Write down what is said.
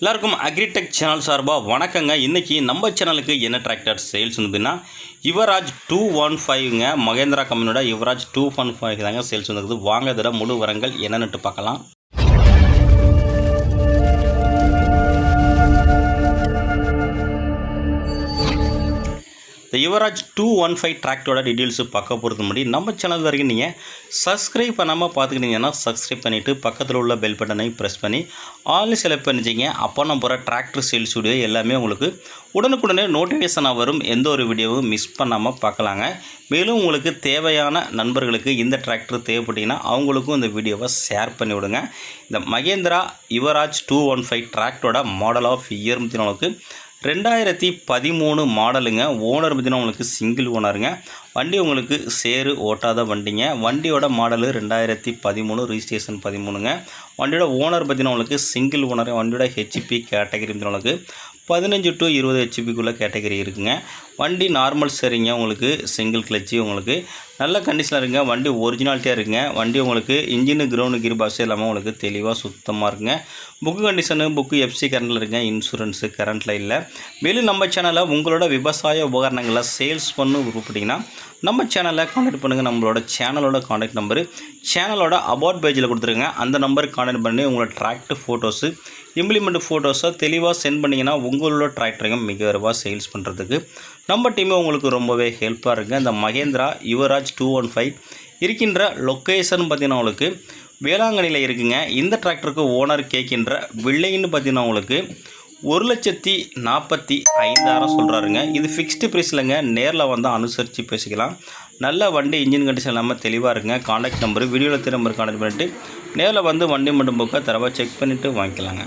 எல்லாருக்கும் agritech channel சார்பாக வணக்கங்க. இன்றைக்கி நம்ம சேனலுக்கு என்ன டிராக்டர் சேல்ஸ் வந்துன்னா யுவராஜ் டூ ஒன் ஃபைவ்ங்க மகேந்திரா கம்பெனியோட யுவராஜ் டூ ஒன் ஃபைவ் தாங்க சேல்ஸ் வந்துருக்குது வாங்க முழு வரங்கள் என்னென்னுட்டு பார்க்கலாம். இந்த யுவராஜ் டூ ஒன் ஃபைவ் ட்ராக்டோட டீட்டெயில்ஸு பார்க்க போகிறது முன்னாடி நம்ம சேனல் வரைக்கும் நீங்கள் சப்ஸ்கிரைப் பண்ணாமல் பார்த்துக்கிட்டீங்கன்னா சப்ஸ்கிரைப் பண்ணிவிட்டு பக்கத்தில் உள்ள பெல் பட்டனை ப்ரெஸ் பண்ணி ஆல் செலக்ட் பண்ணிச்சிங்க அப்போ நம்ம போகிற டிராக்டர் சேல்ஸ் வீடியோ எல்லாமே உங்களுக்கு உடனுக்குடனே நோட்டிஃபிகேஷனாக வரும். எந்த ஒரு வீடியோவும் மிஸ் பண்ணாமல் பார்க்கலாங்க. மேலும் உங்களுக்கு தேவையான நண்பர்களுக்கு இந்த டிராக்டர் தேவைப்பட்டிங்கன்னா அவங்களுக்கும் இந்த வீடியோவை ஷேர் பண்ணி விடுங்க. இந்த Mahindra Yuvraj two one five டிராக்டரோட மாடல் ஆஃப் இயர் உங்களுக்கு ரெண்டாயிரத்தி பதிமூணு மாடலுங்க. ஓனர் பார்த்தீங்கன்னா உங்களுக்கு சிங்கிள் ஓனருங்க வண்டி உங்களுக்கு சேரு ஓட்டாத வண்டிங்க. வண்டியோட மாடலு ரெண்டாயிரத்தி பதிமூணு ரிஜிஸ்ட்ரேஷன் பதிமூணுங்க. வண்டியோட ஓனர் பார்த்தீங்கன்னா உங்களுக்கு சிங்கிள் ஓனர் வண்டியோட ஹெச்பி கேட்டகரி உங்களுக்கு பதினஞ்சு டு இருபது ஹெச்பிக்குள்ளே கேட்டகரி இருக்குங்க. வண்டி நார்மல் சரிங்க. உங்களுக்கு சிங்கிள் கிளச்சு உங்களுக்கு நல்ல கண்டிஷனாக இருக்குங்க. வண்டி ஒரிஜினாலிட்டியாக இருக்குங்க. வண்டி உங்களுக்கு இன்ஜினு கிரவுண்டு கிர் பாஸ் எல்லாமே உங்களுக்கு தெளிவாக சுத்தமாக இருக்குங்க. புக்கு கண்டிஷனு புக்கு எஃப்சி கரண்டில் இருக்குங்க. இன்சூரன்ஸு கரண்ட்டில் இல்லை. மேலும் நம்ம சேனலில் உங்களோட விவசாய உபகரணங்களை சேல்ஸ் பண்ணு விருப்பப்பட்டீங்கன்னா நம்ம சேனலை காண்டாக்ட் பண்ணுங்கள் நம்மளோட சேனலோட காண்டாக்ட் நம்பரு சேனலோட அபவுட் பேஜில் கொடுத்துருங்க. அந்த நம்பருக்கு காண்டாக்ட் பண்ணி உங்களோட ட்ராக்டர் ஃபோட்டோஸு இம்ப்ளிமெண்ட் ஃபோட்டோஸை தெளிவாக சென்ட் பண்ணிங்கன்னா உங்களோட டிராக்டருங்க மிக விரைவாக சேல்ஸ் பண்ணுறதுக்கு நம்ம டீமே உங்களுக்கு ரொம்பவே ஹெல்ப்பாக இருக்குது இந்த Mahindra Yuvraj two one five இருக்கின்ற லொக்கேஷன் பார்த்தீங்கன்னா உங்களுக்கு வேளாங்கண்ணியில் இருக்குங்க. இந்த டிராக்டருக்கு ஓனர் கேட்கின்ற வில்லைன்னு பார்த்தீங்கன்னா உங்களுக்கு ஒரு லட்சத்தி நாற்பத்தி ஐந்தாயிரம் சொல்கிறாருங்க இது ஃபிக்ஸ்டு ப்ரைஸ்லங்க நேரில் வந்தால் அனுசரித்து பேசிக்கலாம். நல்ல வண்டி இன்ஜின் கண்டிஷன் இல்லாமல் தெளிவாக இருக்குங்க. காண்டாக்ட் நம்பர் வீடியோவில் நம்பர் காண்டாக்ட் பண்ணிவிட்டு நேரில் வந்து வண்டி மட்டும் புக்கை தரவாக செக் பண்ணிவிட்டு வாங்கிக்கலாங்க.